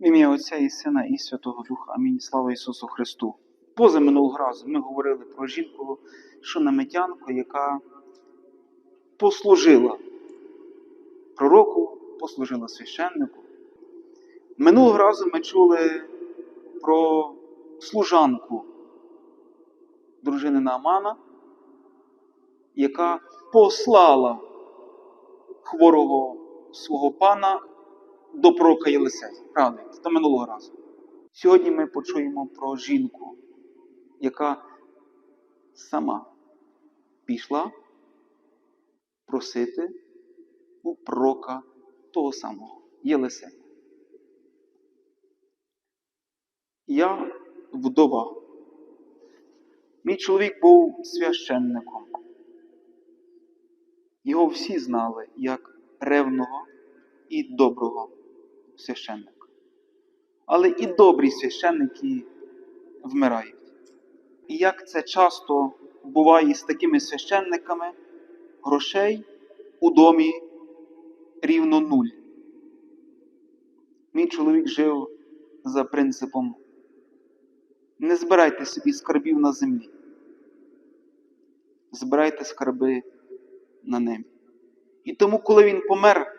В ім'я Отця і Сина, і Святого Духа. Амінь. Слава Ісусу Христу. Поза минулого разу ми говорили про жінку, шунамитянку, яка послужила пророку, послужила священнику. Минулого разу ми чули про служанку дружини Наамана, яка послала хворого свого пана до пророка Єлисея. Правда, до минулого разу. Сьогодні ми почуємо про жінку, яка сама пішла просити у пророка того самого Єлисея. Я вдова. Мій чоловік був священником. Його всі знали як ревного і доброго священника. Але і добрі священники вмирають. І як це часто буває з такими священниками, грошей у домі рівно нуль. Мій чоловік жив за принципом не збирайте собі скарбів на землі. Збирайте скарби на небі. І тому, коли він помер,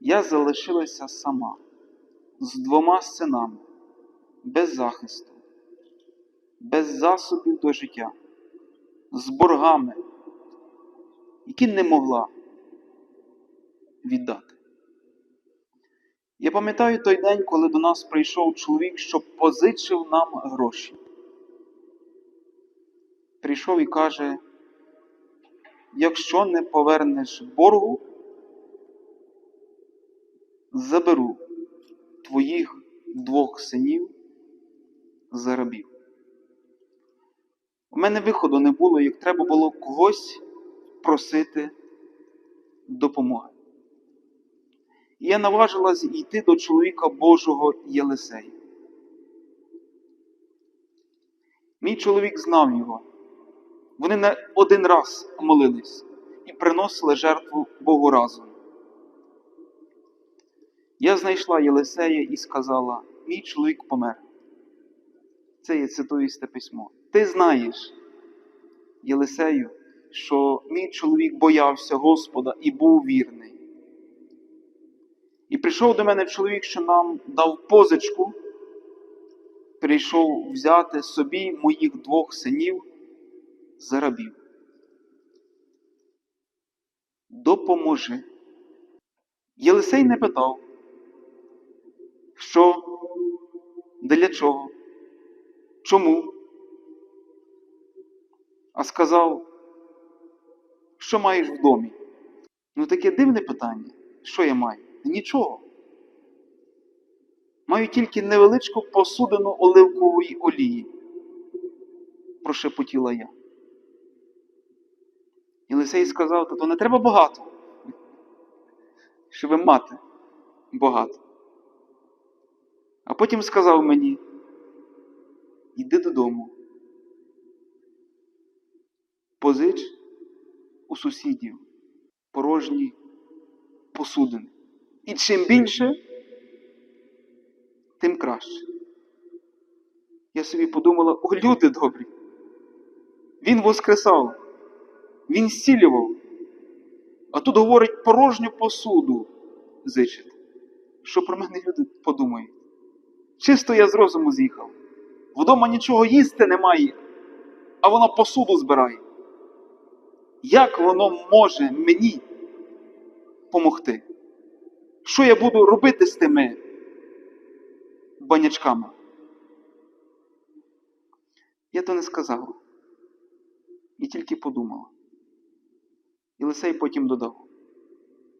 я залишилася сама з двома синами, без захисту, без засобів до життя, з боргами, які не могла віддати. Я пам'ятаю той день, коли до нас прийшов чоловік, що позичив нам гроші. Прийшов і каже, якщо не повернеш боргу, заберу твоїх двох синів за рабів. У мене виходу не було, як треба було когось просити допомоги. Я наважилась йти до чоловіка Божого Єлисея. Мій чоловік знав його. Вони не один раз молились і приносили жертву Богу разом. Я знайшла Єлисея і сказала: мій чоловік помер. Це є цитуїсте письмо. Ти знаєш, Єлисею, що мій чоловік боявся Господа і був вірний. І прийшов до мене чоловік, що нам дав позичку, прийшов взяти собі моїх двох синів за рабів. Допоможи. Єлисей не питав, що, для чого, чому, а сказав, що маєш в домі. Ну таке дивне питання. Що я маю? Нічого. Маю тільки невеличку посудину оливкової олії, прошепотіла я. Єлисей сказав, то не треба багато, щоб мати багато. А потім сказав мені, йди додому, позич у сусідів порожні посудини. І чим більше, тим краще. Я собі подумала, о, люди добрі. Він воскресав, він зцілював. А тут говорить порожню посуду зичити. Що про мене люди подумають? Чисто я з розуму з'їхав. Вдома нічого їсти немає, а вона посуду збирає. Як воно може мені помогти? Що я буду робити з тими банячками? Я то не сказала. І тільки подумала. Єлисей потім додав: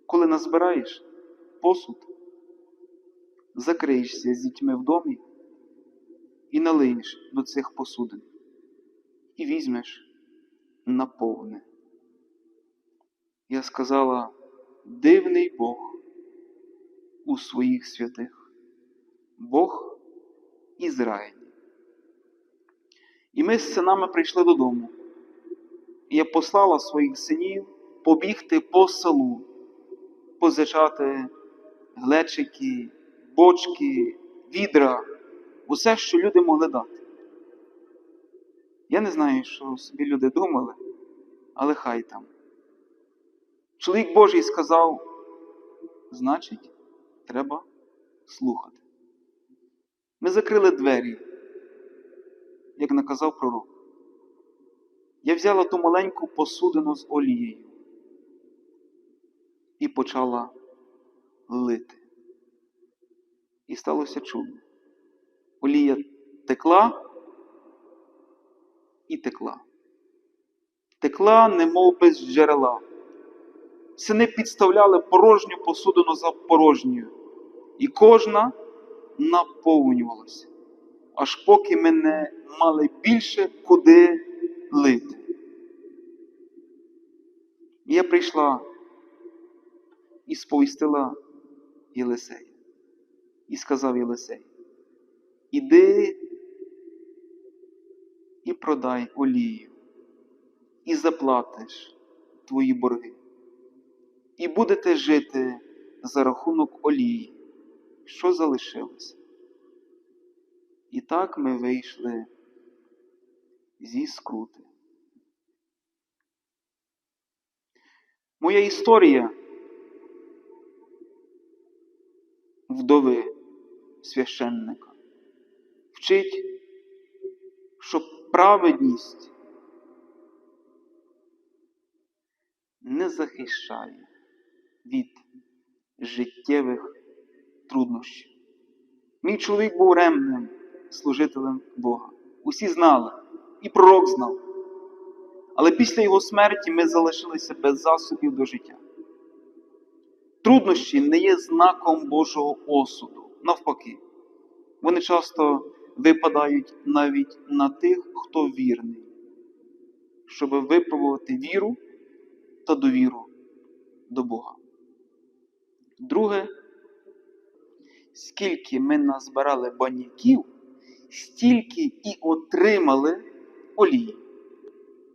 коли назбираєш посуд, закриєшся з дітьми в домі і налиєш до цих посудин, і візьмеш наповне. Я сказала, дивний Бог у своїх святих, Бог Ізраїль. І ми з синами прийшли додому. Я послала своїх синів побігти по селу, позичати глечики, бочки, відра, усе, що люди могли дати. Я не знаю, що собі люди думали, але хай там. Чоловік Божий сказав, значить, треба слухати. Ми закрили двері, як наказав пророк. Я взяла ту маленьку посудину з олією і почала лити. І сталося чудо. Олія текла і текла. Текла, немов без джерела. Сини підставляли порожню посудину за порожньою, і кожна наповнювалася, аж поки ми не мали більше куди лити. Я прийшла і сповістила Єлисея. І сказав Єлисей, іди і продай олію, і заплатиш твої борги, і будете жити за рахунок олії, що залишилося. І так ми вийшли зі скрути. Моя історія вдови священника вчить, що праведність не захищає від життєвих труднощів. Мій чоловік був ремним служителем Бога. Усі знали, і пророк знав. Але після його смерті ми залишилися без засобів до життя. Труднощі не є знаком Божого осуду. Навпаки, вони часто випадають навіть на тих, хто вірний, щоб випробувати віру та довіру до Бога. Друге, скільки ми назбирали баняків, стільки і отримали олії.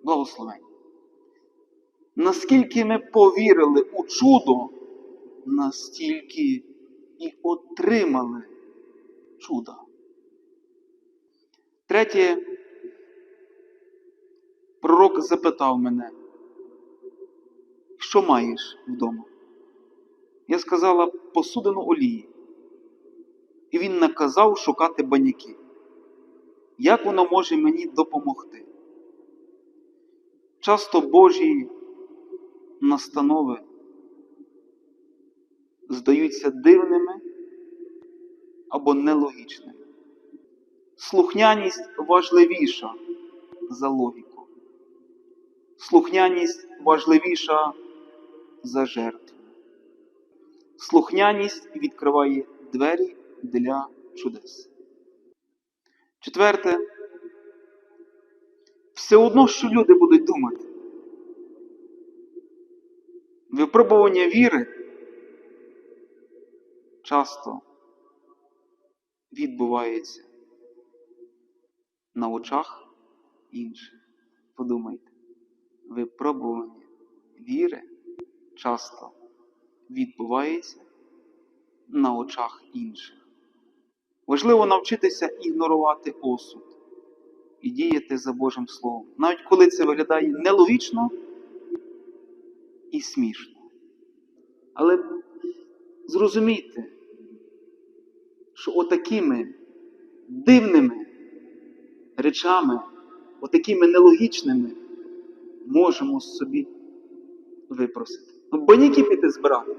Благословень. Наскільки ми повірили у чудо, настільки і отримали чудо. Третє, пророк запитав мене, що маєш вдома? Я сказала посудину олії. І він наказав шукати баняки. Як воно може мені допомогти? Часто Божі настанови здаються дивними або нелогічними. Слухняність важливіша за логіку. Слухняність важливіша за жертву. Слухняність відкриває двері для чудес. Четверте, все одно, що люди будуть думати. Випробування віри часто відбувається на очах інших. Подумайте, випробування віри часто відбувається на очах інших. Важливо навчитися ігнорувати осуд і діяти за Божим Словом, навіть коли це виглядає нелогічно і смішно. Але зрозумійте, що отакими дивними речами, отакими нелогічними можемо собі випросити. Ну, баняки піти збирати.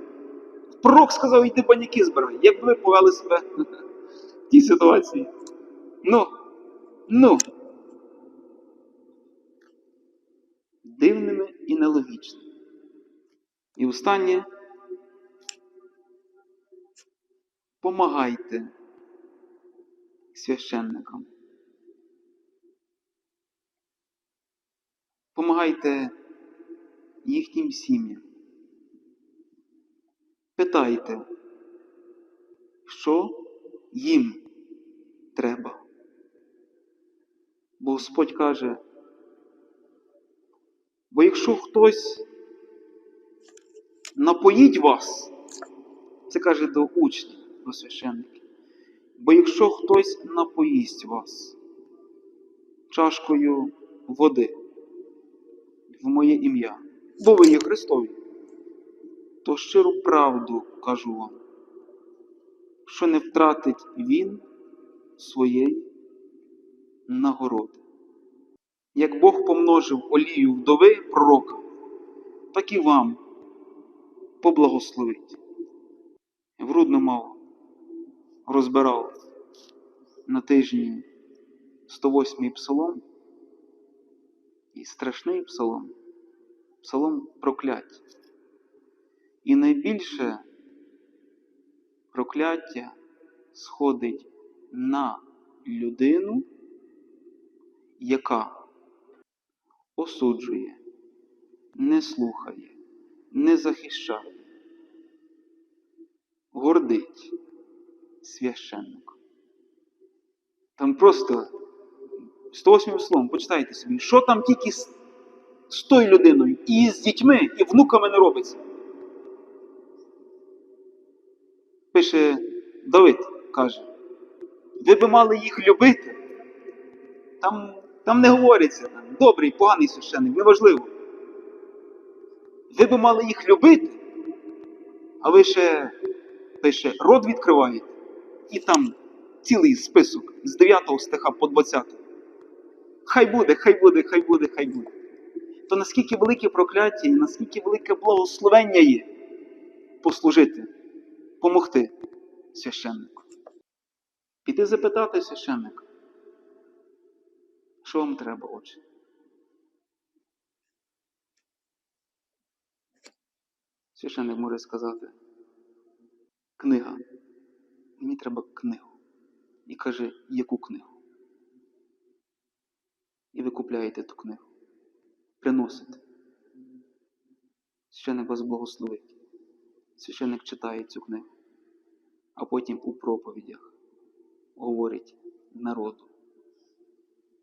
Пророк сказав, йди баняки збирай. Як ви повели себе в тій ситуації? Ну, ну. Дивними і нелогічними. І останнє. Помагайте священникам. Помагайте їхнім сім'ям. Питайте, що їм треба. Бо Господь каже, бо якщо хтось напоїть вас, це каже до учнів, до священників, Бо якщо хтось напоїсть вас чашкою води в моє ім'я, бо ви є Христові, то щиру правду кажу вам, що не втратить він своєї нагороди. Як Бог помножив олію вдови пророка, так і вам поблагословить. В Рудно мав розбирав на тижні 108-й псалом і страшний псалом, псалом прокляття. І найбільше прокляття сходить на людину, яка осуджує, не слухає, не захищає, гордить священник. Там просто 108 словом, почитайте собі, що там тільки з, з тою людиною, і з дітьми, і внуками не робиться. Пише Давид, каже, ви би мали їх любити. Там, там не говориться, там, добрий, поганий священник, неважливо. Ви би мали їх любити, а ви ще пише, рот відкриваєте, і там цілий список з 9 стиха по 20. Хай буде, хай буде, хай буде, хай буде. То наскільки велике прокляття і наскільки велике благословення є послужити, помогти священнику. Піти запитати священника, що вам треба, отче? Священник може сказати, книга. Мені треба книгу. І каже, яку книгу? І ви купляєте ту книгу. Приносите. Священник вас благословить. Священник читає цю книгу, а потім у проповідях говорить народу.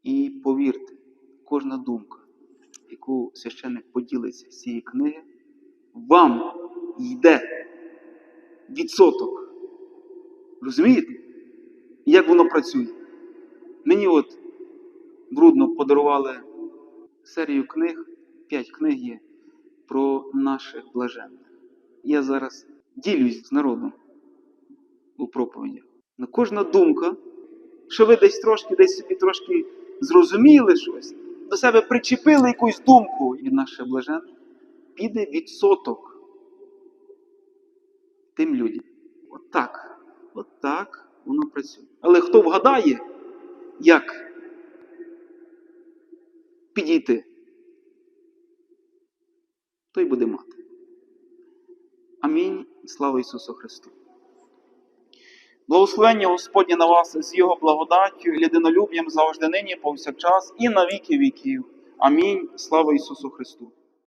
І повірте, кожна думка, яку священник поділиться з цієї книги, вам йде відсоток. Розумієте? Як воно працює? Мені от брудно подарували серію книг, п'ять книг є про наших блаженних. Я зараз ділюсь з народом у проповідях. На кожна думка, що ви десь трошки, десь собі трошки зрозуміли щось, до себе причепили якусь думку від наших блаженних, піде відсоток тим людям. Отак воно працює. Але хто вгадає, як підійти, той буде мати. Амінь. Слава Ісусу Христу. Благословення Господнє на вас з Його благодаттю і людинолюб'ям завжди нині, повсякчас і на віки віків. Амінь. Слава Ісусу Христу.